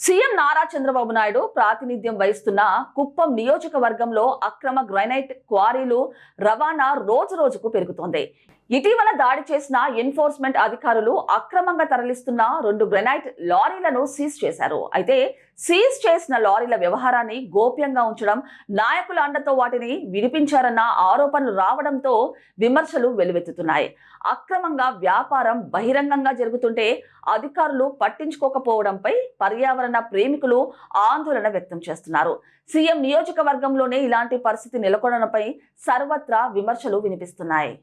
CM Nara Chandrababu Naidu ప్రాతినిధ్యం వహిస్తున్న కుప్పం నియోజకవర్గంలో అక్రమ గ్రైనైట్ క్వారీలు రవాణా రోజు రోజుకు పెరుగుతోంది. ఇటీవల దాడి చేసిన ఎన్ఫోర్స్మెంట్ అధికారులు అక్రమంగా తరలిస్తున్న రెండు గ్రెనైట్ లారీలను సీజ్ చేశారు. అయితే సీజ్ చేసిన లారీల వ్యవహారాన్ని గోప్యంగా ఉంచడం నాయకుల అండతో వాటిని విడిపించారన్న ఆరోపణలు రావడంతో విమర్శలు వెలువెత్తుతున్నాయి. అక్రమంగా వ్యాపారం బహిరంగంగా జరుగుతుంటే అధికారులు పట్టించుకోకపోవడంపై పర్యావరణ ప్రేమికులు ఆందోళన వ్యక్తం చేస్తున్నారు. సీఎం నియోజకవర్గంలోనే ఇలాంటి పరిస్థితి నెలకొనడంపై సర్వత్రా విమర్శలు వినిపిస్తున్నాయి.